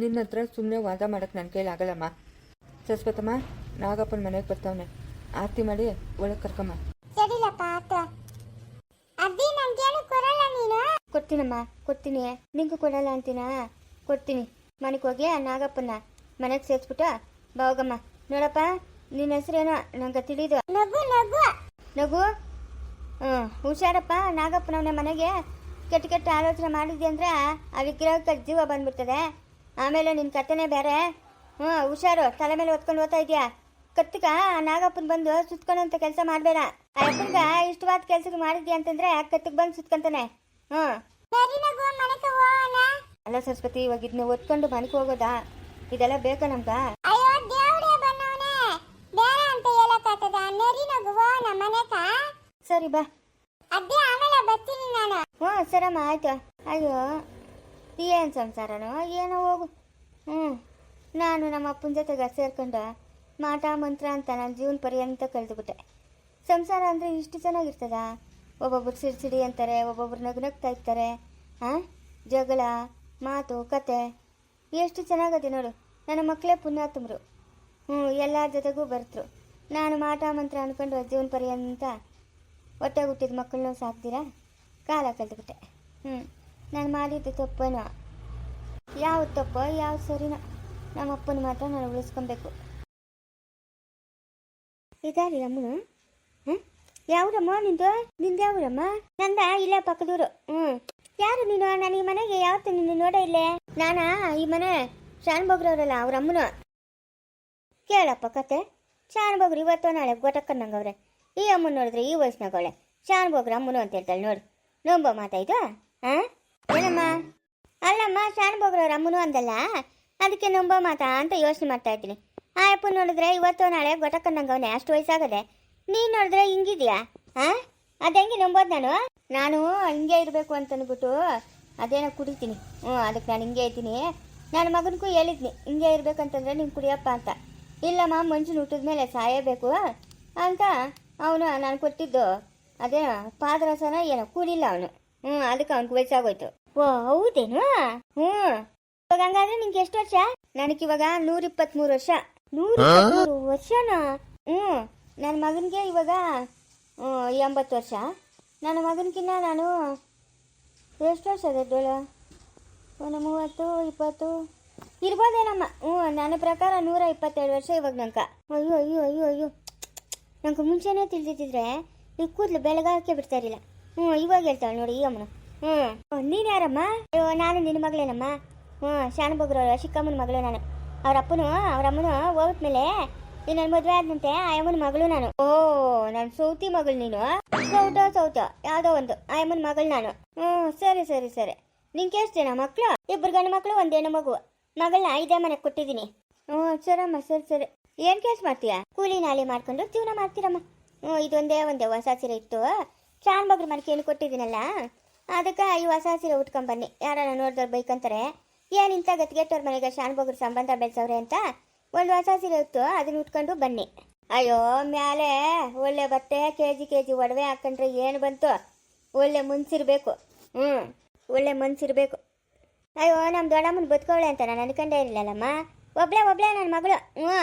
ನಿನ್ನ ಹತ್ರ ಸುಮ್ಮನೆ ವಾದ ಮಾಡೋಕ್ಕೆ ನನ್ನ ಕೈಲಿ ಆಗಲ್ಲಮ್ಮ. ಸರಸ್ವತಮ್ಮ ನಾಗಪ್ಪನ ಮನೆಗೆ ಬರ್ತಾವನೆ. ಆರತಿ ಮಾಡಿ ಒಳಗೆ ಕರ್ಕಮ್ಮ ಸರಿಲಪ್ಪ ಅದೇ ಅದ್ದಿ ನನ್ಗೇನು ಕೊಡಲ್ಲ ನೀನು? ಕೊಡ್ತೀನಮ್ಮ ಕೊಡ್ತೀನಿ. ನಿಂಗೂ ಕೊಡಲ್ಲ ಅಂತೀನಾ? ಕೊಡ್ತೀನಿ. ಮನೆಗೆ ಹೋಗಿ ಆ ನಾಗಪ್ಪನ ಮನೆಗೆ ಸೇರಿಸ್ಬಿಟ್ಟು ಬಾವಗಮ್ಮ. ನೋಡಪ್ಪ ನಿನ್ನ ಹೆಸರೇನೋ? ನಂಗೆ ತಿಳಿದು. ನಗು ನಗು. ನಗು? ಹ್ಞೂ ಹುಷಾರಪ್ಪ. ನಾಗಪ್ಪನವನ ಮನೆಗೆ ಕೆಟ್ಟ ಕೆಟ್ಟ ಆಲೋಚನೆ ಮಾಡಿದ್ದೆ ಅಂದ್ರೆ ಆ ವಿಗ್ರಹಕ್ಕೆ ಜೀವ ಬಂದ್ಬಿಡ್ತದೆ. ಆಮೇಲೆ ನಿನ್ನ ಕಥೆನೇ ಬೇರೆ. ಹ್ಞೂ ಹುಷಾರು. ತಲೆ ಮೇಲೆ ಹೊತ್ಕೊಂಡು ಓದ್ತಾ ಇದೆಯಾ? ಕತ್ತಕ ಆ ನಾಗಪ್ಪನ ಬಂದು ಸುತ್ಕೊಂಡಂತ ಕೆಲಸ ಮಾಡಬೇಡ. ಆ ಅಪ್ಪನ್ಗ ಇಷ್ಟವಾದ ಕೆಲಸ ಮಾಡಿದ್ಯಾ ಅಂತಂದ್ರೆ ಕತ್ತಿಗೆ ಬಂದು ಸುತ್ಕೊಂತಾನೆ. ಹ್ಞೂ. ಅಲ್ಲ ಸರಸ್ವತಿ ಇವಾಗ ಇದನ್ನ ಒತ್ಕೊಂಡು ಮನೆಗೆ ಹೋಗೋದಾ? ಇದೆಲ್ಲ ಬೇಕಾ ನಮ್ಗ? ಸರಿ ಬಾ. ಅದ್ದಿ ಆಮೇಲೆ ಬರ್ತೀನಿ ನಾನು. ಹ್ಞೂ ಸರಮ್ಮ ಆಯ್ತು. ಅಯ್ಯೋ. ಏನು ಸಂಸಾರನೋ? ಏನೋ ಹೋಗು. ಹ್ಞೂ ನಾನು ನಮ್ಮ ಅಪ್ಪನ ಜೊತೆಗೆ ಸೇರ್ಕೊಂಡು ಮಾಟ ಮಂತ್ರ ಅಂತ ನನ್ನ ಜೀವನ ಪರ್ಯಂತ ಕಳೆದುಬಿಟ್ಟೆ. ಸಂಸಾರ ಅಂದರೆ ಇಷ್ಟು ಚೆನ್ನಾಗಿರ್ತದ? ಒಬ್ಬೊಬ್ರು ಸಿಡಿ ಅಂತಾರೆ, ಒಬ್ಬೊಬ್ರು ನಗ್ನಗ್ತಾ ಇರ್ತಾರೆ. ಹಾಂ ಜಗಳ, ಮಾತು, ಕತೆ. ಎಷ್ಟು ಚೆನ್ನಾಗದೆ ನೋಡು. ನನ್ನ ಮಕ್ಕಳೇ ಪುಣ್ಯಾತ್ಮರು. ಹ್ಞೂ ಎಲ್ಲರ ಜೊತೆಗೂ ಬರ್ತರು. ನಾನು ಮಾಟ ಮಂತ್ರ ಅಂದ್ಕೊಂಡು ಜೀವನ ಪರ್ಯಂತ ಹೊಟ್ಟೆ ಹುಟ್ಟಿದ ಮಕ್ಕಳನ್ನೂ ಸಾಕ್ತೀರಾ? ಕಾಲ ಕಳೆದುಬಿಟ್ಟೆ. ಹ್ಞೂ ನಾನು ಮಾಡಿದ್ದು ತಪ್ಪೇನೋ ಯಾವ ತಪ್ಪೋ, ಯಾವ ಸರಿನೋ ನಮ್ಮ ಅಪ್ಪನ ಮಾತ್ರ ನಾನು ಉಳಿಸ್ಕೊಬೇಕು. ಇದಾರಿ ಅಮ್ಮನು ಹ್ಞೂ ಯಾವ್ರಮ್ಮ ನಿಂದು? ನಿಂದು ಯಾವ್ರಮ್ಮ ನಂದ ಇಲ್ಲೇ ಪಕ್ಕದೂರು. ಹ್ಞೂ ಯಾರು ನೀನು? ನಾನು ಈ ಮನೆಗೆ ಯಾವತ್ತು ನಿನ್ನ ನೋಡ ಇಲ್ಲೇ. ನಾನಾ ಈ ಮನೆ ಶಾನ್ ಬಗ್ರವ್ರಲ್ಲ ಅವ್ರ ಅಮ್ಮನು. ಕೇಳಪ್ಪ ಕತೆ. ಶಾನ್ ಬಗ್ರು ಇವತ್ತು ನಾಳೆ ಗೊಟಕ್ಕನ್ನಂಗವ್ರೆ ಈ ಅಮ್ಮನ ನೋಡಿದ್ರೆ ಈ ವಯಸ್ಸಿನಾಗ ಅವಳೆ ಶಾನ್ ಬಗ್ರು ಅಮ್ಮನು ಅಂತ ಹೇಳ್ತಾಳೆ ನೋಡು. ನಂಬೋ ಮಾತಾಯ್ತು ಹಾಂ? ಏನಮ್ಮ? ಅಲ್ಲಮ್ಮ ಶಾನ್ ಬಗ್ರವ್ರ ಅಮ್ಮನು ಅಂದಲ್ಲ? ಅದಕ್ಕೆ ನಂಬೋ ಮಾತಾ ಅಂತ ಯೋಚನೆ ಮಾಡ್ತಾ ಇದ್ದೀನಿ. ಆ ಅಪ್ಪ ನೋಡಿದ್ರೆ ಇವತ್ತು ನಾಳೆ ಗೊಟಕ್ಕನ್ನಂಗವನೆ ಅಷ್ಟು ವಯಸ್ಸಾಗದೆ. ನೀನು ನೋಡಿದ್ರೆ ಹಿಂಗಿದ್ಯಾ? ಹಾಂ ಅದೆಂಗೆ ನಂಬೋದು ನಾನು? ನಾನು ಹಿಂಗೆ ಇರಬೇಕು ಅಂತ ಅಂದ್ಬಿಟ್ಟು ಅದೇನೋ ಕುಡಿತೀನಿ. ಹ್ಞೂ, ಅದಕ್ಕೆ ನಾನು ಹಿಂಗೆ ಇದ್ದೀನಿ. ನನ್ನ ಮಗನಿಗೂ ಹೇಳಿದ್ನಿ, ಹಿಂಗೆ ಇರ್ಬೇಕಂತಂದ್ರೆ ನೀನು ಕುಡಿಯಪ್ಪ ಅಂತ. ಇಲ್ಲಮ್ಮ ಮನುಷ್ಯನ ಹುಟ್ಟಿದ ಮೇಲೆ ಸಾಯಬೇಕು ಅಂತ ಅವನು ನಾನು ಕೊಟ್ಟಿದ್ದು. ಅದೇ ಪಾದರಸನ ಏನೋ ಕುಡಿಲ್ಲ ಅವನು. ಹ್ಞೂ ಅದಕ್ಕೆ ಅವ್ನಿಗೆ ವಯಸ್ಸಾಗೋಯ್ತು ಓ, ಹೌದೇನು? ಹ್ಞೂ ಇವಾಗ ಹಂಗಾದ್ರೆ ನಿಂಗೆ ಎಷ್ಟು ವರ್ಷ? ನನಗೆ ಇವಾಗ ನೂರ ಇಪ್ಪತ್ತ್ಮೂರು ವರ್ಷ. ನೂರ ವರ್ಷನಾ? ಹ್ಞೂ ನನ್ನ ಮಗನಿಗೆ ಇವಾಗ ಎಂಬತ್ತು ವರ್ಷ. ನನ್ನ ಮಗನಿಗಿನ್ನ ನಾನು ಎಷ್ಟು ವರ್ಷ ದೊಡ್ಡೋಳು ಒಂದು ಮೂವತ್ತು, ಇಪ್ಪತ್ತು. ಇರ್ಬೋದೇನಮ್ಮ? ಹ್ಞೂ ನನ್ನ ಪ್ರಕಾರ ನೂರ ಇಪ್ಪತ್ತೆರಡು ವರ್ಷ ಇವಾಗ ನಂಗೆ. ಅಯ್ಯೋ ಅಯ್ಯೋ ಅಯ್ಯೋ ಅಯ್ಯೋ. ನಂಗೆ ಮುಂಚೆನೇ ತಿಳಿದಿದ್ದಿದ್ರೆ ಈ ಕೂದಲು ಬೆಳಗಾಕೆ ಬಿಡ್ತಾ ಇರಲಿಲ್ಲ. ಹ್ಞೂ ಇವಾಗ ಹೇಳ್ತಾಳೆ ನೋಡಿ ಈ ಅಮ್ಮನು. ಹ್ಞೂ ನೀನು ಯಾರಮ್ಮ? ಅಯ್ಯೋ, ನಾನು ನಿನ್ನ ಮಗಳೇನಮ್ಮ? ಹ್ಞೂ ಶಾನಬಗ್ರು ಚಿಕ್ಕಮ್ಮನ ಮಗಳು ನಾನು. ಅವ್ರ ಅಪ್ಪನು, ಅವ್ರ ಅಮ್ಮನು ಹೋಗ್ಬಿಟ್ಮೇಲೆ ನೀನು ನನ್ನ ಮದುವೆ ಆದಂತೆ ಆ ಮಗಳು ನಾನು. ಓ ನನ್ನ ಸೌತಿ ಮಗಳು ನೀನು? ಸೌಟ ಸೌಟ ಯಾವುದೋ ಒಂದು, ಆ ಮಗಳು ನಾನು. ಹ್ಞೂ ಸರಿ ಸರಿ ಸರಿ. ನಿಂಗೆ ಎಷ್ಟು ಮಕ್ಕಳು ಇಬ್ಬರು ಗಂಡು ಮಕ್ಕಳು ಒಂದೇನು ಮಗು. ಮಗಳನ್ನ ಐದೇ ಮನೆಗೆ ಕೊಟ್ಟಿದ್ದೀನಿ. ಹ್ಞೂ ಸರಮ್ಮ ಸರಿ ಸರಿ. ಏನು ಕೆಲಸ ಮಾಡ್ತೀಯಾ? ಕೂಲಿ ನಾಲಿ ಮಾಡ್ಕೊಂಡು, ಜೀವನ ಮಾಡ್ತೀರಮ್ಮ. ಹ್ಞೂ ಇದೊಂದೇ ಒಂದೇ ಹೊಸ ಸೀರೆ ಇತ್ತು. ಶಾನ್ ಮನೆಗೆ ಏನು ಕೊಟ್ಟಿದ್ದೀನಲ್ಲ? ಅದಕ್ಕೆ ಈ ಹೊಸ ಸೀರೆ ಉಟ್ಕೊಂಬನ್ನಿ ಯಾರನ್ನ ನೋಡಿದವ್ರು ಬೈಕಂತಾರೆ. ಏನು ಇಂಥ ಗತಿಗೆಟ್ಟವ್ರ ಮನೆಗೆ ಶಾನ್ ಸಂಬಂಧ ಬೆಳೆಸವ್ರೆ ಅಂತ? ಒಂದು ಹೊಸ ಸೀರೆ ಇತ್ತು, ಅದನ್ನ ಉಟ್ಕೊಂಡು ಬನ್ನಿ. ಅಯ್ಯೋ, ಮ್ಯಾಲೆ ಒಳ್ಳೆ ಬಟ್ಟೆ ಕೆ ಜಿ ಕೆ ಜಿ ಒಡವೆ ಹಾಕೊಂಡ್ರೆ ಏನು ಬಂತು? ಒಳ್ಳೆ ಮುನ್ಸಿರ್ಬೇಕು. ಹ್ಞೂ ಒಳ್ಳೆ ಮನ್ಸಿರ್ಬೇಕು. ಅಯ್ಯೋ ನಮ್ಮ ದೊಡ್ಡಮ್ಮನ ಬದುಕೋಳೆ ಅಂತ ನಾನು ಅನ್ಕೊಂಡೇ ಇರಲಿಲ್ಲಮ್ಮ. ಒಬ್ಳೆ ಒಬ್ಳೆ ನನ್ನ ಮಗಳು. ಹ್ಞೂ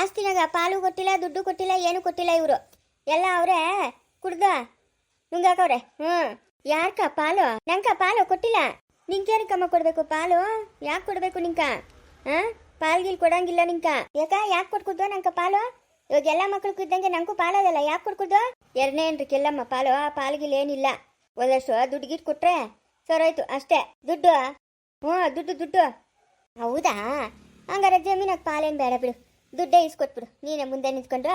ಆಸ್ತಿನಾಗ ಪಾಲು ಕೊಟ್ಟಿಲ್ಲ, ದುಡ್ಡು ಕೊಟ್ಟಿಲ್ಲ, ಏನು ಕೊಟ್ಟಿಲ್ಲ ಇವರು. ಎಲ್ಲ ಅವರೇ. ಕುಡ್ದ. ನುಂಗಾಕವ್ರೆ ಹ್ಮ್. ಯಾರ್ಕ ಪಾಲು? ನಂಕ ಪಾಲು ಕೊಟ್ಟಿಲ್ಲ. ನಿಂಕೇನಕ್ಕಮ್ಮ ಕೊಡಬೇಕು ಪಾಲು? ಯಾಕೆ ಕೊಡಬೇಕು ನಿಂಕ? ಪಾಲ್ ಗಿಲ್ ಕೊಡಂಗಿಲ್ಲ ನಿಂಕ. ಯಾಕ, ಯಾಕೆ ಕೊಟ್ಕೊಡ್ದು ನಂಕ ಪಾಲು? ಇವಾಗ ಎಲ್ಲ ಮಕ್ಳು ಇದ್ದಂಗೆ ನಂಗೂ ಪಾಲದಲ್ಲ ಯಾಕೆ ಕೊಟ್ಕೊಡ್ದು? ಎರಡನೇ ಏನ್ರಿ ಕೆಲ್ಲಮ್ಮ ಪಾಲು, ಆ ಪಾಲ್ಗಿಲ್ ಏನಿಲ್ಲ. ಒಂದಷ್ಟು ದುಡ್ಡು ಗಿಟ್ ಕೊಟ್ರೆ ಸರೋಯ್ತು ಅಷ್ಟೇ. ದುಡ್ಡು? ಹ್ಞೂ, ದುಡ್ಡು ದುಡ್ಡು. ಹೌದಾ? ಹಂಗಾರೆ ಜಮೀನಾಗ ಪಾಲೇನು ಬೇಡ ಬಿಡು. ದುಡ್ಡೇ ಇಸ್ಕೊಟ್ಬಿಡು ನೀನೇ ಮುಂದೆ ನಿಂತ್ಕೊಂಡ್ರ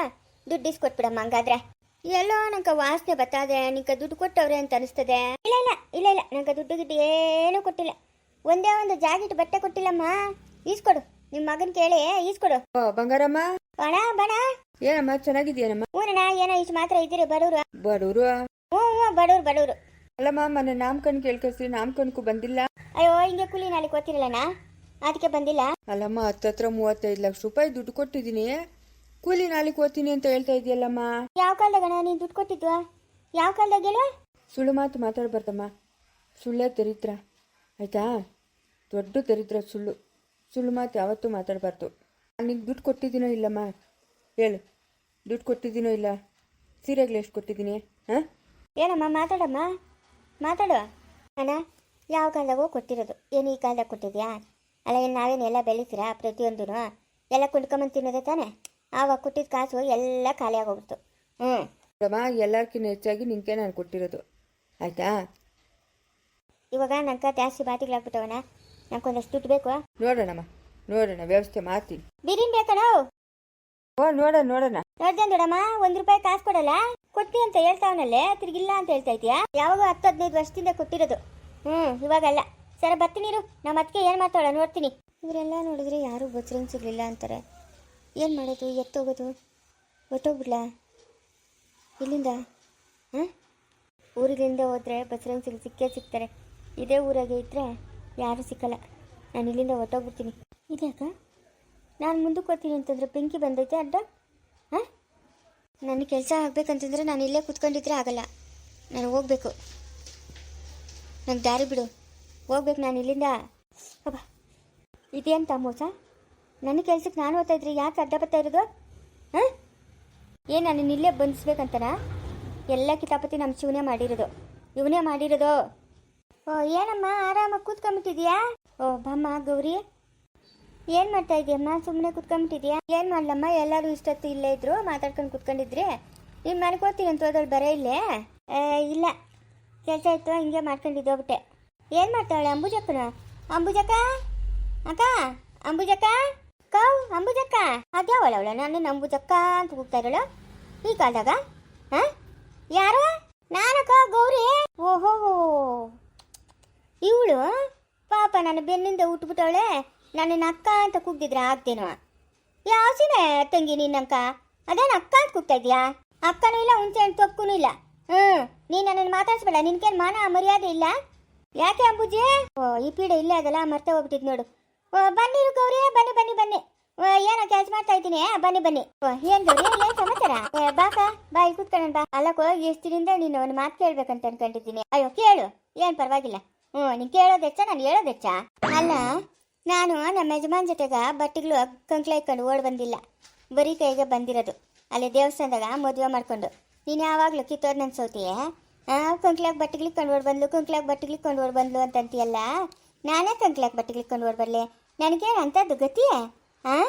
ದುಡ್ಡು ಇಸ್ಕೊಟ್ಬಿಡಮ್ಮ ಹಂಗಾದ್ರೆ. ಎಲ್ಲೋ ನಂಗೆ ವಾಸನೆ ಬತ್ತಾದೆ ನಿಂಗೆ ದುಡ್ಡು ಕೊಟ್ಟವ್ರೆ ಅಂತ ಅನಿಸ್ತದೆ. ಇಲ್ಲ ಇಲ್ಲ ಇಲ್ಲ ಇಲ್ಲ ನಂಗೆ ದುಡ್ಡು ಗಿಡ್ಡು ಏನೂ ಕೊಟ್ಟಿಲ್ಲ. ಒಂದೇ ಒಂದು ಜಾಕೆಟ್ ಬಟ್ಟೆ ಕೊಟ್ಟಿಲ್ಲಮ್ಮ. ಈಸ್ಕೊಡು. ನಿಮ್ ಮಗನ ಕೇಳಿ ಈಸ್ಕೊಡು. ಓ ಬಂಗಾರಮ್ಮ? ಬಣ ಬಣ. ಏನಮ್ಮ ಚೆನ್ನಾಗಿದ್ಯಾನಮ್ಮ ಊರಣ ಏನೋ ಇಷ್ಟು ಮಾತ್ರ ಇದ್ದೀರಿ ಬಡವ್ರು. ಬಡವರು? ಹ್ಞೂ ಹ್ಞೂ ಬಡವ್ರು ಬಡವ್ರು. ಅಲ್ಲಮ್ಮ ಮೊನ್ನೆ ನಾಮಕನ್ ಕೇಳ್ಕಸಿ ನಾಮಕನ್ಕು ಬಂದಿಲ್ಲ. ಅಯ್ಯೋ ಹಿಂಗೆ ಕೂಲಿ ನಾಳೆ ಗೊತ್ತಿರಲ್ಲಣ್ಣ ಅದಕ್ಕೆ ಬಂದಿಲ್ಲ. ಅಲ್ಲಮ್ಮ ಹತ್ತತ್ರ ಮೂವತ್ತೈದು ಲಕ್ಷ ರೂಪಾಯಿ ದುಡ್ಡು ಕೊಟ್ಟಿದ್ದೀನಿ. ಕೂಲಿ ನಾಳೆಗೆ ಓದ್ತೀನಿ ಅಂತ ಹೇಳ್ತಾ ಇದೆಯಲ್ಲಮ್ಮ? ಯಾವ ಕಾಲದಾಗಣ್ಣ ನೀನು ದುಡ್ಡು ಕೊಟ್ಟಿದ್ವ? ಯಾವ ಕಾಲದಾಗ ಹೇಳು? ಸುಳ್ಳು ಮಾತು ಮಾತಾಡಬಾರ್ದಮ್ಮ. ಸುಳ್ಳೇ ದರಿದ್ರ. ಆಯ್ತಾ? ದೊಡ್ಡ ದರಿದ್ರ ಸುಳ್ಳು. ಸುಳ್ಳು ಮಾತು ಯಾವತ್ತೂ ಮಾತಾಡಬಾರ್ದು. ನಾನು ನಿಂಗೆ ದುಡ್ಡು ಕೊಟ್ಟಿದ್ದೀನೋ ಇಲ್ಲಮ್ಮ? ಹೇಳು. ದುಡ್ಡು ಕೊಟ್ಟಿದ್ದೀನೋ ಇಲ್ಲ? ಸೀರೆಗಳು ಎಷ್ಟು ಕೊಟ್ಟಿದ್ದೀನಿ? ಹಾಂ? ಏನಮ್ಮ ಮಾತಾಡಮ್ಮ. ಮಾತಾಡುವ ಅಣ್ಣ ಯಾವ ಕಾಲದಾಗೋ ಕೊಟ್ಟಿರೋದು. ಏನು ಈ ಕಾಲದಾಗ ಕೊಟ್ಟಿದ್ಯಾ? ಅಲ್ಲ ಏನು ನಾವೇನು ಎಲ್ಲ ಬೆಳಿತೀರಾ ಪ್ರತಿಯೊಂದೂ ಎಲ್ಲ ಕೊಂಡ್ಕೊಂಬಂದು ತಿನ್ನೋದೇ ತಾನೆ? ಆವಾಗ ಕೊಟ್ಟಿದ್ದ ಕಾಸು ಎಲ್ಲ ಖಾಲಿ ಆಗೋಗ್ಬಿಡ್ತು. ಹ್ಞೂ ಪ್ರಭಾ ಎಲ್ಲರ್ಕಿನ್ನ ಹೆಚ್ಚಾಗಿ ನಿನಗೆ ನಾನು ಕೊಟ್ಟಿರೋದು. ಆಯಿತಾ? ಇವಾಗ ನಂಗೆ ಜಾಸ್ತಿ ಬಾತಿಗಳಾಗ್ಬಿಟ್ಟವನ ನಂಗೊಂದಷ್ಟು ದುಡ್ಡು ಬೇಕು. ನೋಡೋಣಮ್ಮ ನೋಡೋಣ ವ್ಯವಸ್ಥೆ ಮಾಡ್ತೀನಿ. ಬಿರಿನ್ ಬೇಕಣ ಓ ನೋಡೋಣ ನೋಡೋಣ. ನೋಡ್ದೆ ನೋಡಮ್ಮ ಒಂದು ರೂಪಾಯಿ ಕಾಸು ಕೊಡಲ್ಲ? ಕೊಟ್ಟಿ ಅಂತ ಹೇಳ್ತಾವನಲ್ಲೇ ತಿರ್ಗಿಲ್ಲ ಅಂತ ಹೇಳ್ತಾ ಇದೀಯಾ ಯಾವಾಗ ಹತ್ತು ಹದಿನೈದು ವರ್ಷದಿಂದ ಕೊಟ್ಟಿರೋದು. ಹ್ಞೂ ಇವಾಗಲ್ಲ. ಸರ ಬರ್ತೀನಿ ನಮ್ಮ ಅದಕ್ಕೆ ಏನು ಮಾಡ್ತಾಳ ನೋಡ್ತೀನಿ. ಇವರೆಲ್ಲ ನೋಡಿದ್ರೆ ಯಾರು ಬಚ್ಚರಂಗ್ ಸಿಗಲಿಲ್ಲ ಅಂತಾರೆ. ಏನ್ ಮಾಡೋದು? ಎತ್ತೋಗೋದು? ಹೊಟ್ಟೋಗ್ಬಿಡ್ಲ ಇಲ್ಲಿಂದ? ಹಾಂ? ಊರಿಗಿಂದ ಹೋದರೆ ಸಿಗ್ ಸಿಕ್ಕೇ ಸಿಗ್ತಾರೆ. ಇದೇ ಊರಾಗೆ ಇದ್ದರೆ ಯಾರೂ ಸಿಕ್ಕಲ್ಲ. ನಾನು ಇಲ್ಲಿಂದ ಹೊಟ್ಟೋಗ್ಬಿಡ್ತೀನಿ ಇದ್ಯಾಕ ನಾನು ಮುಂದಕ್ಕೆ ಹೋಗ್ತೀನಿ ಅಂತಂದ್ರೆ ಬೆಂಕಿ ಬಂದೈತೆ ಅಡ್ಡ? ಹಾಂ? ನನ್ನ ಕೆಲಸ ಆಗಬೇಕಂತಂದರೆ ನಾನು ಇಲ್ಲೇ ಕುತ್ಕೊಂಡಿದ್ರೆ ಆಗಲ್ಲ. ನಾನು ಹೋಗ್ಬೇಕು. ನಂಗೆ ದಾರಿ ಬಿಡು. ಹೋಗ್ಬೇಕು ನಾನು ಇಲ್ಲಿಂದ. ಅಬ್ಬ. ಇದೇಂತ ಮೋಸ? ನನ್ನ ಕೆಲ್ಸಕ್ಕೆ ನಾನು ಓದ್ತಾ ಇದ್ರೆ, ಯಾಕೆ ಅಡ್ಡ ಬರ್ತಾ ಇರೋದು? ಹಾಂ? ಏನು ನಾನು ಇಲ್ಲೇ ಬಂಧಿಸ್ಬೇಕಂತನಾ ಎಲ್ಲ ಕಿತಾಪತಿ ನಮ್ಮ ಶಿವನೇ ಮಾಡಿರೋದು. ಇವನೇ ಮಾಡಿರೋದು. ಓ, ಏನಮ್ಮ ಆರಾಮಾಗಿ ಕೂತ್ಕೊಂಬಿಟ್ಟಿದ್ಯಾ ಓ, ಬಮ್ಮ, ಗೌರಿ. ಏನು ಮಾಡ್ತಾ ಇದೆಯಮ್ಮ ಸುಮ್ಮನೆ ಕೂತ್ಕೊಂಬಿಟ್ಟಿದ್ಯಾ ಏನು ಮಾಡಲಮ್ಮ? ಎಲ್ಲರೂ ಇಷ್ಟೊತ್ತು ಇಲ್ಲೇ ಇದ್ರು, ಮಾತಾಡ್ಕೊಂಡು ಕುತ್ಕೊಂಡಿದ್ರಿ? ನೀವು ಮಾಡ್ಕೋತೀನಿ ಅಂತ ಹೋದಳು ಬರೇ ಇಲ್ಲೇ? ಇಲ್ಲ. ಕೆಲಸ ಇತ್ತು, ಹಿಂಗೆ ಮಾಡ್ಕೊಂಡಿದ್ದೋಗ್ಬಿಟ್ಟೆ ಏನು ಮಾಡ್ತಾಳೆ ಅಂಬುಜಕ್ಕನ? ಅಂಬುಜಕ್ಕ? ಅಕ್ಕ? ಅಂಬುಜಕ್ಕ? ಕೌ ಅಂಬುಜಕ್ಕ ಅದ್ಯಾವಳ ಅವಳ ನಾನು ಅಂಬುಜಕ್ಕ ಅಂತ ಕೂಗ್ತಾ ಇರೋಳು ಈ ಕಾಲದಾಗ? ಹಾ? ಯಾರು? ನಾನಕ್ಕ ಗೌರಿ? ಓಹೋ! ಇವಳು? ಪಾಪ ನನ್ನ ಬೆನ್ನಿಂದ ಉಟ್ಬಿಟ್ಟವಳೆ. ನನ್ನ ಅಕ್ಕ ಅಂತ ಕೂಗ್ದಿದ್ರೆ ಆಗ್ತೇನೋ? ಯಾವ ಸೀನೆ ತಂಗಿ ನಿನ್ನಂಕ ಅದೇನು ಅಕ್ಕ ಅಂತ ಕೂಗ್ತಾ ಇದ್ಯಾ ಅಕ್ಕನೂ ಇಲ್ಲ, ಹುಣಸೆ ಹಣ್ಣು ತೊಕ್ಕೂ ಇಲ್ಲ. ಹ್ಞೂ, ನೀನು ನನ್ನನ್ನು ಮಾತಾಡ್ಸ್ಬೇಡ. ನಿನ್ಗೇನು ಮಾನ ಮರ್ಯಾದೆ ಇಲ್ಲ? ಯಾಕೆ ಅಂಬುಜಿ? ಓ, ಈ ಪೀಡೆ ಇಲ್ಲೇ ಅದಲ್ಲ ಮರ್ತೆ ಹೋಗ್ಬಿಟ್ಟಿದ್ ನೋಡು. ಬನ್ನಿ ಗೌರಿ ಬನ್ನಿ ಬನ್ನಿ ಬನ್ನಿ. ಏನೋ ಕೆಲಸ ಮಾಡ್ತಾ ಇದ್ದೀನಿ. ಬನ್ನಿ ಬನ್ನಿ. ಏನ್ ಗೌರಿ ಏನ್ ಸಮಾಚಾರ? ಬಾಕ ಬಾ ಇಲ್ಲಿ ಬಾ. ಅಲ್ಲಕ್ಕೋ ಎಷ್ಟು ದಿನದ ನೀನು ಒಂದು ಮಾತು ಕೇಳ್ಬೇಕಂತ ಅನ್ಕೊಂಡಿದ್ದೀನಿ. ಅಯ್ಯೋ, ಕೇಳು. ಏನ್ ಪರವಾಗಿಲ್ಲ. ಹ್ಞೂ, ನೀನು ಕೇಳೋದೆಚ್ಚ, ನಾನು ಹೇಳೋದೆಚ್ಚ? ಅಲ್ಲ, ನಾನು ನಮ್ಮ ಯಜಮಾನ್ ಜೊತೆಗ ಬಟ್ಟೆಗಳು ಕಂಕ್ಳ ಇಟ್ಕೊಂಡು ಓಡ್ ಬಂದಿಲ್ಲ. ಬರೀ ಕೈಗೆ ಬಂದಿರೋದು. ಅಲ್ಲಿ ದೇವಸ್ಥಾನದಾಗ ಮದುವೆ ಮಾಡ್ಕೊಂಡು. ನೀನು ಯಾವಾಗಲೂ ಕಿತ್ತೋದ್ ನನ್ನ ಸೌತಿಯೇ? ಕಂಕ್ಲಾಗ ಬಟ್ಟೆಗಳಿಗೆ ಕಂಡು ಬಂದ್ಲು ಕಂಕ್ಲಾಗ ಬಟ್ಟೆಗಳಿಗೆ ಕಂಡು ಬಂದ್ಲು ಅಂತಂತೀಯಲ್ಲ? ನಾನೇ ಕಂಕ್ಲಾಗ ಬಟ್ಟೆಗಳಿಗೆ ಕಂಡು ಬರಲಿ? ನನಗೇನು ಅಂಥದ್ದು ದುಗತಿಯೇ ಹಾಂ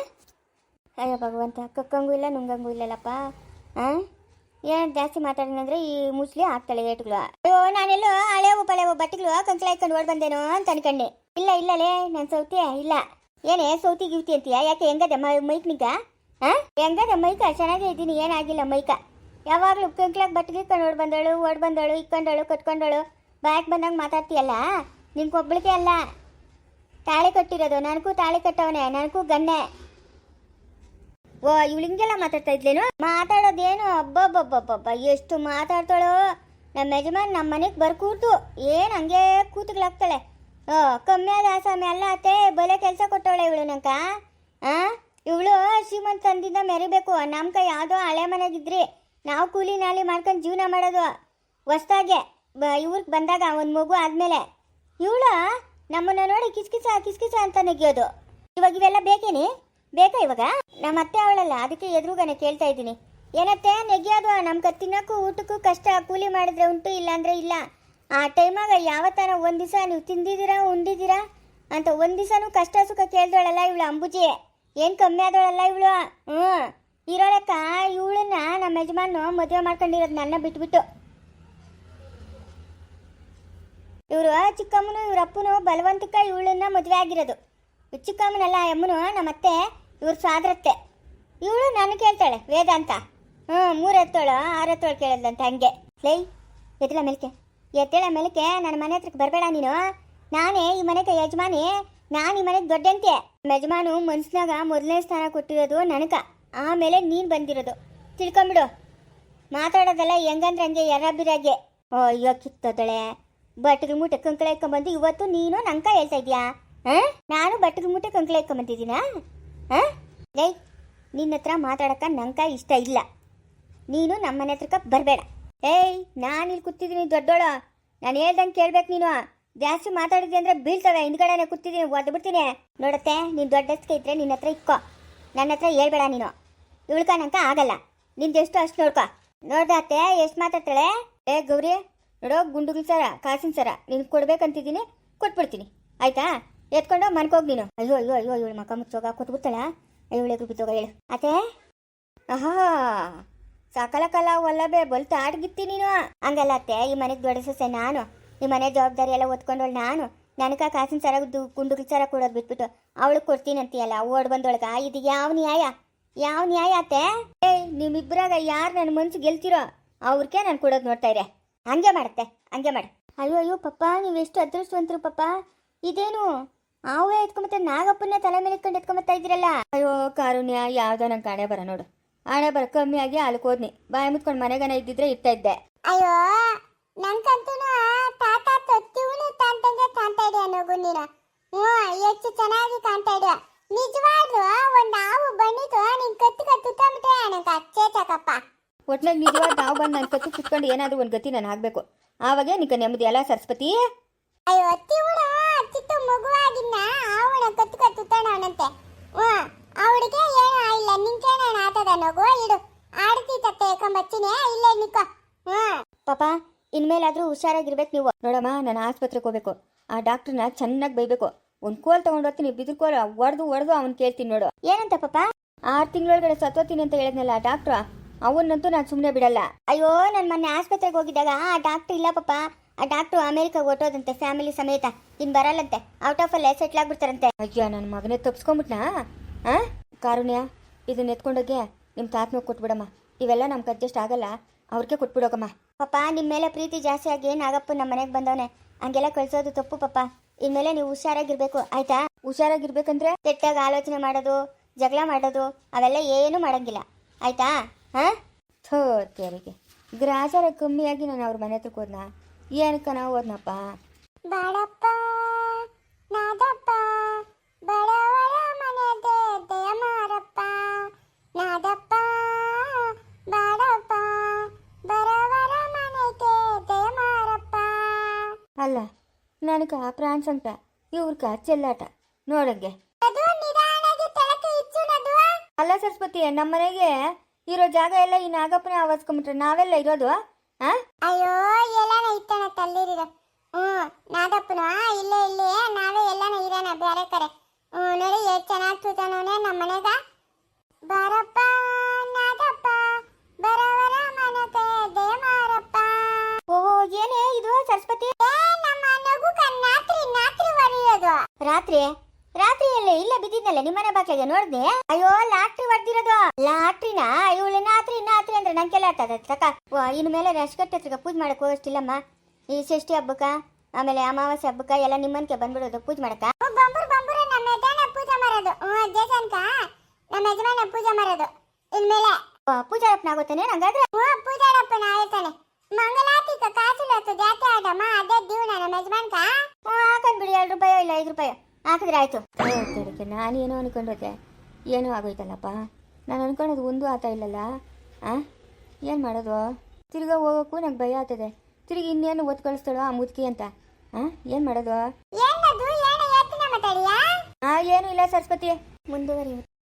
ಅಯ್ಯೋ, ಭಗವಂತ, ಕಕ್ಕಂಗೂ ಇಲ್ಲ, ನುಂಗಂಗೂ ಇಲ್ಲಲ್ಲಪ್ಪ. ಹಾಂ ಏನು ಜಾಸ್ತಿ ಮಾತಾಡೋಣಂದ್ರೆ ಈ ಮುಸ್ಲಿ ಆಗ್ತಾಳೆ ಏಟ್ಗಳು. ಅಯ್ಯೋ, ನಾನೆಲ್ಲೋ ಹಳೆವು ಪಳೆವು ಬಟ್ಟೆಗಳು ಕಂಕಳ ಹಾಕೊಂಡು ಓಡ್ ಬಂದೇನೋ ಅಂತ ಅನ್ಕಂಡೆ. ಇಲ್ಲ ಇಲ್ಲಲೇ ನನ್ನ ಸೌತಿ, ಇಲ್ಲ. ಏನೇ, ಸೌತಿ ಗಿವ್ತಿ ಅಂತೀಯ? ಯಾಕೆ, ಹೆಂಗದೆ ಮೈಕ್ ನಿಗ ಹಾಂ ಹೆಂಗದೆ ಮೈಕ? ಚೆನ್ನಾಗೇ ಇದ್ದೀನಿ ಏನಾಗಿಲ್ಲ ಮೈಕ. ಯಾವಾಗಲೂ ಕಂಕ್ಲಾಗ ಬಟ್ಟೆಗೆ ಇಕ್ಕೊಂಡು ಓಡ್ ಬಂದಳು ಓಡ್ ಬಂದಳು ಇಕ್ಕೊಂಡಳು ಕಟ್ಕೊಂಡಳು. ಬಾಯಕ್ ಬಂದಂಗೆ ಮಾತಾಡ್ತೀಯಲ್ಲ? ನಿನ್ಗೊಬ್ಳಿಗೆ ಅಲ್ಲ. ತಾಳಿ ಕಟ್ಟಿರೋದು. ನನಗೂ ತಾಳೆ ಕಟ್ಟವನೆ, ನನಗೂ ಗನ್ನೆ ಓ ಇವಳು ಹಿಂಗೆಲ್ಲ ಮಾತಾಡ್ತಾ ಇದ್ಲೇನು? ಮಾತಾಡೋದೇನು? ಅಬ್ಬಬ್ಬಬ್ಬಬ್ಬ ಎಷ್ಟು ಮಾತಾಡ್ತಾಳೋ. ನಮ್ಮ ಯಜಮಾನ್ ನಮ್ಮ ಮನೆಗೆ ಬರ್ಕೂತು ಏನು ಹಂಗೆ ಕೂತುಗಳಾಗ್ತಾಳೆ. ಓ, ಕಮ್ಮಿ ಆದ ಆಸಾಮಿ ಅಲ್ಲ ಅತ್ತೆ, ಬಲೆ ಕೆಲಸ ಕೊಟ್ಟವಳೆ ಇವಳು ನಂಕ ಆ? ಇವಳು ಶ್ರೀಮಂತ ತಂದಿಂದ ಮೆರಿಬೇಕು. ನಮ್ಮ ಕೈ ಯಾವುದೋ ಹಳೆ ಮನೆಗಿದ್ರಿ. ನಾವು ಕೂಲಿ ನಾಲಿ ಮಾಡ್ಕೊಂಡು ಜೀವನ ಮಾಡೋದು. ಹೊಸ್ದಾಗೆ. ಬ, ಇವ್ರಿಗೆ ಬಂದಾಗ ಒಂದು ಮಗು ಆದಮೇಲೆ. ಇವಳು ನಮ್ಮನ್ನ ನೋಡಿ ಕಿಸ್ಕಿಸ ಕಿಸ್ಕಿಸ ಅಂತ ನೆಗೆಯೋದು ಇವಾಗ ಇವೆಲ್ಲ ಬೇಕೇನಿ? ಬೇಕಾ ಇವಾಗ? ನಮ್ಮ ಅತ್ತೆ ಅವಳಲ್ಲ, ಅದಕ್ಕೆ ಎದುರುಗನೆ ಕೇಳ್ತಾ ಇದ್ದೀನಿ. ಏನತ್ತೆ, ನೆಗೆಯೋದು? ನಮ್ಗೆ ತಿನ್ನೋಕ್ಕೂ ಊಟಕ್ಕೂ ಕಷ್ಟ, ಕೂಲಿ ಮಾಡಿದ್ರೆ ಉಂಟು ಇಲ್ಲ ಅಂದ್ರೆ ಇಲ್ಲ. ಆ ಟೈಮಾಗ ಯಾವತ್ತಾರ ಒಂದು ದಿವಸ ನೀವು ತಿಂದಿದ್ದೀರಾ, ಉಂಡಿದ್ದೀರಾ ಅಂತ ಒಂದು ದಿವಸನೂ ಕಷ್ಟ ಸುಖ ಕೇಳ್ದೋಳಲ್ಲ ಇವಳು ಅಂಬುಜಿ. ಏನ್ ಕಮ್ಮಿ ಆದೋಳಲ್ಲ ಇವಳು? ಹ್ಞೂ ಇರೋಳಕ್ಕ ಇವಳನ್ನ ನಮ್ಮ ಯಜಮಾನು ಮದುವೆ ಮಾಡ್ಕೊಂಡಿರೋದು ನನ್ನ ಬಿಟ್ಬಿಟ್ಟು. ಇವರು ಚಿಕ್ಕಮ್ಮನು, ಇವ್ರ ಅಪ್ಪನು ಬಲವಂತಕ್ಕ ಇವಳನ್ನ ಮದುವೆ ಆಗಿರೋದು. ಚಿಕ್ಕಮ್ಮನಲ್ಲ ಅಮ್ಮನು ನಮ್ಮತ್ತೆ ಇವ್ರ ಸಾದ್ರತ್ತೆ ಇವಳು ನಾನು ಕೇಳ್ತಾಳೆ ವೇದಾಂತ ಹ್ಞೂ, ಮೂರು ಎತ್ತೋಳು, ಆರು ಎತ್ತೋಳು ಕೇಳಿದ್ಲಂತ ಹಂಗೆ. ಲೈ ಎತ್ತಲ ಮೇಲ್ಕೆ ಎತ್ತೇಳ ಮೇಲಕ್ಕೆ, ನನ್ನ ಮನೆ ಹತ್ರಕ್ಕೆ ಬರಬೇಡ ನೀನು. ನಾನೇ ಈ ಮನೆಗೆ ಯಜಮಾನಿ, ನಾನು ಈ ಮನೆಗೆ ದೊಡ್ಡಂತೆ. ಯಜಮಾನು ಮನ್ಸಿನಾಗ ಮೊದಲನೇ ಸ್ಥಾನ ಕೊಟ್ಟಿರೋದು ನನಕ. ಆಮೇಲೆ ನೀನು ಬಂದಿರೋದು. ತಿಳ್ಕೊಂಬಿಡು. ಮಾತಾಡೋದಲ್ಲ ಹೆಂಗಂದ್ರೆ ಹಂಗೆ ಎರ್ರಬಿರಾಗೆ ಓ ಅಯ್ಯೋ ಕಿತ್ತೋದಳೆ ಬಟ್ಟೆಗೆ ಮೂಟೆ ಕಂಕಳ ಇಟ್ಕೊಂಬಂದು ಇವತ್ತು ನೀನು ನಂಕ ಹೇಳ್ತಾ ಇದೀಯಾ? ನಾನು ಬಟ್ಟೆಗೆ ಮೂಟೆ ಕಂಕಳ ಇಟ್ಕೊಂಬಂದಿದ್ದೀನಾ ಹಾಂ? ನಿನ್ನ ಹತ್ರ ನಂಕ ಇಷ್ಟ ಇಲ್ಲ. ನೀನು ನಮ್ಮ ಮನೆ ಹತ್ರಕ್ಕೆ ಬರಬೇಡ. ಏಯ್, ನಾನು ಇಲ್ಲಿ ಕೂತಿದ್ದೀನಿ ದೊಡ್ಡೋಳು. ನಾನು ಹೇಳ್ದಂಗೆ ಕೇಳ್ಬೇಕು ನೀನು. ಜಾಸ್ತಿ ಮಾತಾಡಿದ್ವಿ ಅಂದ್ರೆ ಬೀಳ್ತವೆ, ಹಿಂದ್ಗಡೆನೆ ಕೂತಿದ್ದೀನಿ ಒದ್ದು ಬಿಡ್ತೀನಿ. ನೋಡತ್ತೆ, ನೀನು ದೊಡ್ಡಸ್ಕೆ ಇದ್ರೆ ನಿನ್ನ ಹತ್ರ ಇಕ್ಕೋ ನನ್ನ ಹತ್ರ ಹೇಳ್ಬೇಡ ನೀನು. ಇಳ್ಕೊಳಂಕ ಆಗಲ್ಲ. ನಿಂದೆಷ್ಟು ಅಷ್ಟು ನೋಡ್ಕೊ. ನೋಡ್ದತ್ತೆ ಎಷ್ಟು ಮಾತಾಡ್ತಾಳೆ? ಏ ಗೌರಿ ನೋಡೋ, ಗುಂಡುಗಳ ಸರ, ಕಾಸಿನ ಸರ, ನಿನ್ಗೆ ಕೊಡ್ಬೇಕಂತಿದ್ದೀನಿ, ಕೊಟ್ಬಿಡ್ತೀನಿ. ಆಯ್ತಾ? ಎತ್ಕೊಂಡು, ಮನ್ಕೋಗಿ ನೀನು. ಅಯ್ಯೋ ಅಯ್ಯೋ ಅಯ್ಯೋ, ಇವಳು ಮಕ್ಕ ಮುಚ್ಚೋಗ, ಕೊಟ್ಬಿಡ್ತಾಳ? ಅಯ್ಯೋ ಇವಳಿಗೆ ಬಿತ್ತೋಗ ಹೇಳು. ಅತೆ ಆಹಾ! ಸಕಲ ಕಲ ಒಲ್ಲಬೆ ಬಲ್ತ ಆಡ್ಗಿತ್ತಿ ನೀನು. ಹಂಗಲ್ಲ ಅತ್ತೆ ಈ ಮನೆಗೆ ದೊಡ್ಡ ಸೊಸೆ ನಾನು. ಈ ಮನೆ ಜವಾಬ್ದಾರಿ ಎಲ್ಲ ಓದ್ಕೊಂಡವಳು ನಾನು. ನನಕ ಕಾಸಿನ ಸರ ಗುಂಡುಗಳ ಸರ ಕೊಡೋದು ಬಿಟ್ಬಿಟ್ಟು ಅವಳಿಗೆ ಕೊಡ್ತೀನಂತೀಯಲ್ಲ, ಓಡ್ ಬಂದೊಳಗ, ಇದು ಯಾವ ನ್ಯಾಯ? ಯಾವ ನ್ಯಾಯ ಅತ್ತೆ ಏಯ್ ನಿಮ್ಮಿಬ್ಬರಾಗ ಯಾರು ನನ್ನ ಮನ್ಸು ಗೆಲ್ತಿರೋ ಅವ್ರಿಗೆ ನಾನು ಕೊಡೋದು ನೋಡ್ತಾ ಇರೆ ಹಂಗೆ ಮಾಡುತ್ತೆ ಹಂಗೆ ಮಾಡಿ. ಅಯ್ಯೋ ಅಯ್ಯೋ ಪಪ್ಪ ನೀವು ಎಷ್ಟು ಅದೃಷ್ಟವಂತರು ಪಪ್ಪ. ಇದೇನು? ಆವೇ ಎತ್ಕೊಂಬತ್ತೆ ನಾಗಪ್ಪನ ತಲೆ ಮೇಲೆ ಇಟ್ಕೊಂಡು ಎತ್ಕೊಂಬತ್ತಾ ಇದ್ದೀರಲ್ಲ? ಅಯ್ಯೋ ಕಾರುಣ್ಯ ಯಾವ್ದೋ ನಂಗೆ ಕಾಣೆ ಬರ ನೋಡು. ಆಣೆ ಬರ ಕಮ್ಮಿ ಆಗಿ ಅಲ್ಲಿಗೆ ಹೋದ್ನಿ. ಬಾಯಿ ಮುತ್ಕೊಂಡು ಮನೆಗನ ಇದ್ದಿದ್ರೆ ಇರ್ತಾ ಇದ್ದೆ. ಅಯ್ಯೋ ನನ್ಕಂತೂ ತಾತ ತೊತ್ತಿವನು ತಂತಂಗೆ ಕಾಣ್ತಾ ಇದೆಯಾ ನಗು ನೀನು ಹ್ಞೂ ಎಷ್ಟು ಚೆನ್ನಾಗಿ ಕಾಣ್ತಾ ಇದೆಯಾ? ನಿಜವಾಗ್ಲೂ ಒಂದು ಹಾವು ಬಂದಿತ್ತು ನಿನ್ ಕತ್ತು ಕತ್ತು ತಂಬಿಟ್ರೆ ನನಗೆ ಅಚ್ಚೇ ಚಕಪ್ಪ ಒಟ್ನಾಗ ನಿಜವಾದ ನಾವು ಬಂದು ನನ್ನ ಕತ್ತು ಕುತ್ಕೊಂಡು ಏನಾದರೂ ಒಂದು ಗತಿ ನಾನು ಆಗಬೇಕು. ಆವಾಗ ನಿಕ ನೆಮ್ಮದಿ ಅಲ್ಲ ಸರಸ್ವತಿ? ಅಯ್ಯೋ ಅತ್ತಿವಳು ಅತ್ತಿತ್ತು ಮಗುವಾಗಿನ್ನ ಅವಳ ಕತ್ತು ಕತ್ತು ತಾಣವನಂತೆ ಅವಳಿಗೆ ಏನೂ ಆಯಿಲ್ಲ ನಿಂಗೇನೇನು ಆತದ ನಗು? ಇಡು ಆಡ್ತಿ ತತ್ತೆ ಯಾಕೊಂಬಚ್ಚಿನಿ ಇಲ್ಲೇ ನಿಕ್ಕೋ ಪಾಪ ಇನ್ಮೇಲಾದರೂ ಹುಷಾರಾಗಿರ್ಬೇಕು ನೀವು. ನೋಡಮ್ಮ ನಾನು ಆಸ್ಪತ್ರೆಗೆ ಹೋಗ್ಬೇಕು. ಆ ಡಾಕ್ಟರ್ನ ಚೆನ್ನಾಗಿ ಬೈಬೇಕು. ಒಂದು ಕೋಲ್ ತಗೊಂಡು ಹೋಗ್ತೀನಿ ಬಿದ್ರ ಕೋಲ್ ಒಡೆದು ಹೊಡೆದು ಅವ್ನು ಕೇಳ್ತೀನಿ ನೋಡು. ಏನಂತ ಪಾಪ? ಆರು ತಿಂಗಳೊಳಗಡೆ ಸತ್ವತೀನಿ ಅಂತ ಹೇಳಿದ್ನಲ್ಲ ಡಾಕ್ಟ್ರು? ಅವನ್ನಂತೂ ನಾನು ಸುಮ್ಮನೆ ಬಿಡಲ್ಲ. ಅಯ್ಯೋ ನಾನು ಮೊನ್ನೆ ಆಸ್ಪತ್ರೆಗೆ ಹೋಗಿದ್ದಾಗ ಆ ಡಾಕ್ಟ್ರ್ ಇಲ್ಲ ಪಾಪ. ಆ ಡಾಕ್ಟ್ರು ಅಮೇರಿಕಾಗೆ ಹೊಟ್ಟೋದಂತೆ ಫ್ಯಾಮಿಲಿ ಸಮೇತ. ಇನ್ ಬರಲ್ಲಂತೆ. ಔಟ್ ಆಫ್ ಅಲ್ಲೇ ಸೆಟ್ಲ್ ಆಗ್ಬಿಡ್ತಾರಂತೆ. ಅಯ್ಯೋ ನನ್ನ ಮಗನೇ ತಪ್ಸ್ಕೊಂಬಿಟ್ನಾ? ಆ? ಕಾರುಣ್ಯ ಇದನ್ನ ಎತ್ಕೊಂಡೋಗಿ ನಿಮ್ಮ ತಾತನ ಕೊಟ್ಬಿಡಮ್ಮ. ಇವೆಲ್ಲ ನಮ್ಗೆ ಅಡ್ಜಸ್ಟ್ ಆಗಲ್ಲ. ಅವ್ರಿಗೆ ಕೊಟ್ಬಿಡೋಕಮ್ಮ ಪಾಪ ನಿಮ್ಮ ಮೇಲೆ ಪ್ರೀತಿ ಜಾಸ್ತಿ ಆಗಿ ನಾಗಪ್ಪ ನಮ್ಮ ಮನೆಗೆ ಬಂದವನೆ? ಹಂಗೆಲ್ಲ ಕಳ್ಸೋದು ತಪ್ಪು ಪಾಪ. ಇನ್ಮೇಲೆ ನೀವು ಹುಷಾರಾಗಿರ್ಬೇಕು ಆಯ್ತಾ? ಹುಷಾರಾಗಿರ್ಬೇಕಂದ್ರೆ? ಕೆಟ್ಟಾಗ ಆಲೋಚನೆ ಮಾಡೋದು ಜಗಳ ಮಾಡೋದು ಅವೆಲ್ಲ ಏನು ಮಾಡಂಗಿಲ್ಲ. ಆಯ್ತಾ? ಹಾ? ಥೋ ತೆರಿಗೆ. ಗ್ರಾಚಾರ ಕಮ್ಮಿಯಾಗಿ ನಾನು ಅವ್ರ ಮನೆ ಹತ್ರ ಹೋದ್ನಾ? ಏನಕ್ಕ ನಾವು ಹೋದ್ನಪ್ಪ? ಬಾಳಪ್ಪ ನಾದಪ್ಪ ಬಡವಳ ಮನೆದೆ ದಯ ಮಾರಪ್ಪ. ನಾದಪ್ಪ ಬಾಳಪ್ಪ ಬಡವರ ಮನೆಗೆ ದಯ ಮಾರಪ್ಪ. ಅಲ್ಲ ನನಗೆ ಪ್ರಾನ್ಸ್ ಅಂತ ಇವ್ರಕ ಚೆಲ್ಲಾಟ ನೋಡಂಗೆ. ಅಲ್ಲ ಸರಸ್ವತಿ ನಮ್ಮ ಮನೆಗೆ ಇರೋ ಜಾಗ ಎಲ್ಲ ಈ ನಾಗಪ್ಪನೇ ಆವರ್ಸ್ಕೊಂಬಿಟ್ರೆ ನಾವೆಲ್ಲ ಇರೋದು ಹಾಂ ಅಯ್ಯೋ ಎಲ್ಲಾನ ಇತ್ತಣ ತಲ್ಲಿರಿದ ಹ್ಞೂ ನಾಗಪ್ಪನ ಇಲ್ಲೇ ಇಲ್ಲೇ ನಾವೇ ಎಲ್ಲಾನ ಇರೋಣ ಬೇರೆ ಕಡೆ. ಹ್ಞೂ ನೋಡಿ ಎಷ್ಟು ಚೆನ್ನಾಗಿ ಕೂತಾನವನೇ ನಮ್ಮ ಮನೆಗ. ಬಾರಪ್ಪ ನಾಗಪ್ಪ ಬರವರ ಮನಕ್ಕೆ ದಯ ಮಾರಪ್ಪ. ಓ ಏನೇ ಇದು ಸರಸ್ವತಿ? ನಮ್ಮ ನಗುಕ ಕನ್ನಾತ್ರಿ ನಾತ್ರಿ ಹೊಡೆಯೋದು ರಾತ್ರಿ? ರಾತ್ರಿ ಇಲ್ಲ ಬಿದ್ದಿದ್ನಲ್ಲ ನಿಮ್ಮನೆ ಬಾಕ್ಲಿಗೆ ನೋಡ್ದೆ? ಅಯ್ಯೋ ಲಾಟ್ರಿ ಬರ್ದಿರೋದು ಲಾಟ್ರಿನ? ಇವಳು ನಾತ್ರಿ ನಾತ್ರಿ ಅಂದ್ರೆ ನಂಗೆಲ್ಲ ಆಗ್ತದ. ತಕ ಇನ್ನು ಮೇಲೆ ರಶ್ಕಟ್ಟೆ ಹತ್ರಕ್ಕೆ ಪೂಜೆ ಮಾಡಕ್ ಹೋಗೋಷ್ಟಿಲ್ಲಮ್ಮ ಈ ಷಷ್ಠಿ ಹಬ್ಬಕ್ಕ ಆಮೇಲೆ ಅಮಾವಾಸ್ಯೆ ಹಬ್ಬಕ್ಕ ಎಲ್ಲ ನಿಮ್ಮನ್ಕೆ ಬಂದ್ಬಿಡೋದು ಪೂಜೆ ಮಾಡಕ ಬಂಬೂರ್ ಬಂಬೂರ ನಮ್ಮ ಯಜಮಾನ ಪೂಜೆ ಮಾಡೋದು. ದೇಶಾನ್ಕ ನಮ್ಮ ಯಜಮಾನ ಪೂಜೆ ಮಾಡೋದು. ಇನ್ಮೇಲೆ ಪೂಜಾರಪ್ಪನ ಆಗುತ್ತಾನೆ ನಂಗಾದ್ರೆ ಹ್ಮ್ ಪೂಜಾರಪ್ಪನ ಆಯ್ತಾನೆ. ಮಂಗಲಾತಿಕ ಕಾಸುಲತ್ತು ಜಾತಿ ಆಡಮ್ಮ ಅದೇ ದೀವನ ನಮ್ಮ ಯಜಮಾನ್ಕ ಹಾಕೊಂಡ್ಬಿಡಿ ಎರಡು ರೂಪಾಯೋ ಇಲ್ಲ ಐದು ರೂಪಾಯೋ. ಹಾಕಿದ್ರೆ ಆಯ್ತು. ಏನೋ ಅನ್ಕೊಂಡೋದೆ ಏನೋ ಆಗೋಯ್ತಲ್ಲಪ್ಪ? ನಾನು ಅನ್ಕೊಳ್ಳೋದು ಒಂದು ಆತ ಇಲ್ಲಲ್ಲ? ಆ? ಏನು ಮಾಡೋದು? ತಿರ್ಗಾ ಹೋಗೋಕ್ಕೂ ನಂಗೆ ಭಯ ಆಗ್ತದೆ. ತಿರುಗಿ ಇನ್ನೇನು ಒತ್ತು ಕಳಿಸ್ತಾಳೋ ಆ ಮುದುಕಿ ಅಂತ. ಆ? ಏನು ಮಾಡೋದು? ಹಾಂ ಏನ ಇಲ್ಲ ಸರಸ್ವತಿ. ಮುಂದುವರಿ